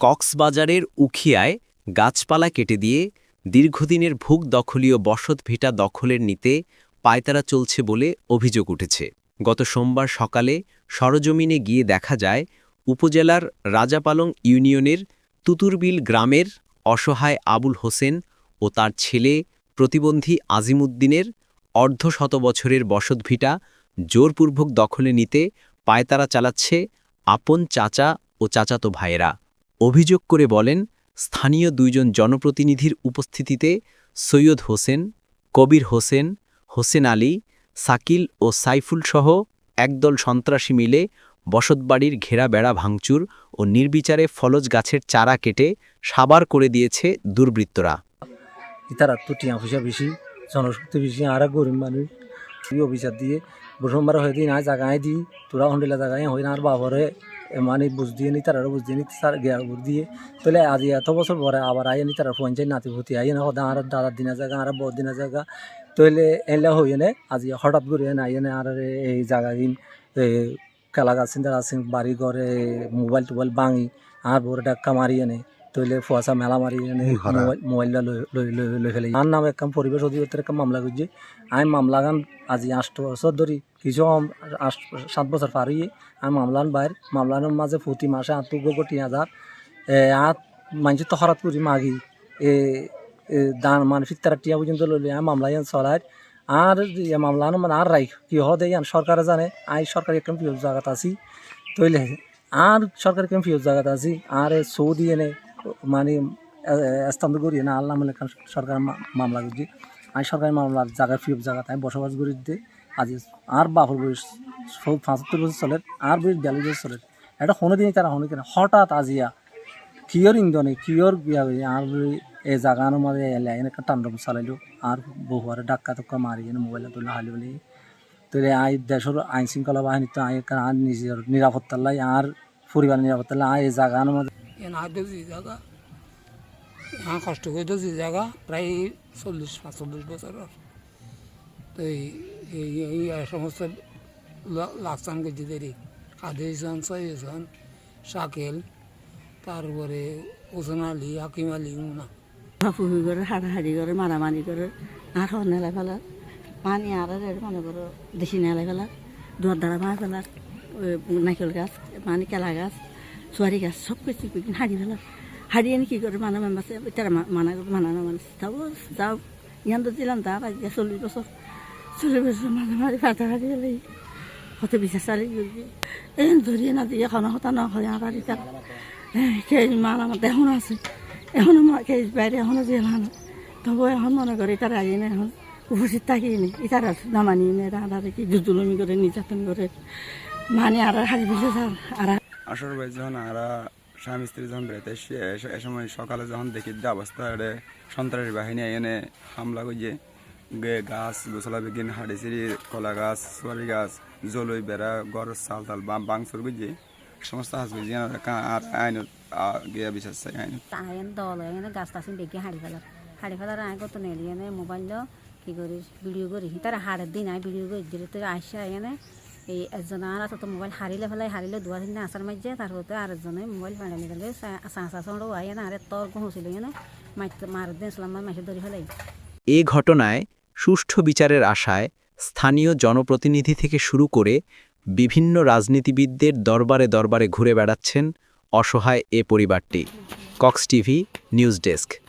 কক্সবাজারের উখিয়ায় গাছপালা কেটে দিয়ে দীর্ঘদিনের ভূক দখলীয় বসত ভিটা দখলের নিতে পায়তারা চলছে বলে অভিযোগ উঠেছে। গত সোমবার সকালে সরজমিনে গিয়ে দেখা যায়, উপজেলার রাজাপালং ইউনিয়নের তুতুরবিল গ্রামের অসহায় আবুল হোসেন ও তার ছেলে প্রতিবন্ধী আজিমুদ্দিনের অর্ধ শত বছরের বসতভিটা জোরপূর্বক দখলে নিতে পায়তারা চালাচ্ছে আপন চাচা ও চাচাতো ভাইয়েরা অভিযোগ করে বলেন, স্থানীয় দুইজন জনপ্রতিনিধির উপস্থিতিতে সৈয়দ হোসেন, কবির হোসেন হোসেন আলী, সাকিল ও সাইফুল সহ একদল সন্ত্রাসী মিলে বসতবাড়ির ঘেরা বেড়া ভাঙচুর ও নির্বিচারে ফলজ গাছের চারা কেটে সাবার করে দিয়েছে দুর্বৃত্তরা। ইতারা তো টিয়া পয়সা বেশি, জনশক্তি বেশি, আর গরিব মানুষ। অফিসার দিয়ে সোমবার হয়ে দিন আয় জায়গায় দিই তোরা হন্ডিলা জায়গায় হই না আর বাবরে মানে বুঝ দিয়ে নি তারা বুঝ দিয়ে নি তার গিয়ার বুঝ দিয়ে তাহলে আজি এত বছর পরে আবার আয় নি তারা পঞ্চায়েত নাতি ভূতি আই না সদা আর দাদার দিনা জায়গা আর বড় দিনা জায়গা তাহলে এলে হই এনে আজি হঠাৎ করে এনে আই এনে আর এই জায়গা দিন খেলা গাছ বাড়ি ঘরে মোবাইল টোবাইল ভাঙি আর বড় ডাক্কা মারি এনে তৈলে ফুয়াশা মেলা মারি এনে মোবাইল মোবাইলটা লই ফেলে। আর নামে একদম পরিবেশ অধিদপ্তর একটা মামলা করছে। আমি মামলা গান আজি আষ্ট বছর ধরি। কিছু সাত বছর পার হয়ে আমি মামলান বাইর। মামলানোর মাঝে প্রতি মাসে আট কোটি হাজার। এ আট মানুষ তো হঠাৎ করি মাগি। এ দান মানে ফিত্তারা টিয়া পর্যন্ত লইলে আমি মামলা ইয়ান চলাই। আর মামলানো মানে আর রাই কি হদে সরকারে জানে। আই সরকারি একদম প্রিয় জায়গাত আছি। তৈলে আর সরকারি একদম প্রিয় জায়গাত আছি। আর সৌদি এনে মানে স্থান করি না, আল্লাহ মানে সরকার মামলা করছি। আমি সরকারি মামলার জায়গায় ফিব জায়গাতে আমি বসবাস করি দিতে আজি আর বাপর বয়স পঁচাত্তর বছর চলে, আর বয়স বিয়াল্লিশ বছর চলে। এটা দিনই তারা হনে কেন? হঠাৎ আজিয়া কিয়র ইন্ধনে, কিয়র বিয়া আর এই জাগানোর মাঝে এলে এনে একটা টান্ডব চালাইলো, আর বহুয়ারে ডাক্কা টক্কা মারি, এনে মোবাইলে তুলে হালি বলে। তাহলে আই দেশের আইন শৃঙ্খলা বাহিনী তো আই নিজের নিরাপত্তার লাই, আর পরিবারের নিরাপত্তার লাই এই জাগানোর মাঝে এন আর জায়গা। হ্যাঁ কষ্ট করে দেখছি জায়গা, প্রায় চল্লিশ, পাঁচচল্লিশ বছরের। তো এই সমস্ত ল- লাকসান করছি দেরি। কাদের সৈয়দ শাকেল, তারপরে ওসন আলী, হাকিম আলী, মুনা। ফুহি করে হাড়াহাড়ি করে মারামারি করে আর হর নেলাই ফেলার, পানি আর মনে করো, দেশি নেলাই ফেলার, দুয়ার দ্বারা মাছ ফেলার নাইকেল গাছ মানে কেলা গাছ। সোয়ারি গাছ সব কিছু হাড়ি ফেলার হাড়ি এনে কী করে মানা মেম্বাসে তারা মানা মানানো মানুষ যাব যাও, ইয়ান তো দিলাম, তা বাজে চল্লিশ বছর চল্লিশ বছর মানা মারি ফাটা হাড়ি ফেলে কত বিশ্বাস চালি এই ধরিয়ে না দিয়ে খানা হতা না হয় আর এটা। সেই মাল আমার এখন আছে। এখনও মা সেই বাইরে এখনও যে না তবু এখন মনে করে তারা আই না এখন উপস্থিত থাকি নি। ইতারা নামানি নে তারা কি জুজুলমি করে, নির্যাতন করে। মানে আর হারি স্যার আর আসর ভাই, যখন আরা স্বামী স্ত্রী যখন বেড়াতে এসে, এ সময় সকালে যখন দেখি যে অবস্থা, এড়ে সন্ত্রাসী বাহিনী এনে হামলা করছে গে, গাছ গোসলা বেগিন হাড়ি সিঁড়ি, কলা গাছ সোয়ারি গাছ, জলই বেড়া গর চাল তাল বাংসুর বুঝছে সমস্ত হাস বুঝছি আর আইন গিয়া বিচার চাই, আইন। আইন দল, এনে গাছ টাছ দেখি হাড়ি ফেলার। হাড়ি ফেলার আয় কত নেলি, এনে মোবাইল কি করিস, ভিডিও করি তারা হাড়ের দিন আয় ভিডিও করে দিলে তো আসছে এনে এই একজন আর তো মোবাইল হারিলে ফেলাই হারিলে দুয়া দিন আসার মাঝে তারপরে আরেকজনে মোবাইল পাড়ানি ফেলে চাঁচা চড়ো আই এনে আরে তর গহছিল এনে মাইতে মার দিন ইসলাম মাসে ধরে ফেলাই এ ঘটনায় সুষ্ঠু বিচারের আশায় স্থানীয় জনপ্রতিনিধি থেকে শুরু করে বিভিন্ন রাজনীতিবিদদের দরবারে দরবারে ঘুরে বেড়াচ্ছেন অসহায় এ পরিবারটি। Cox TV, news desk.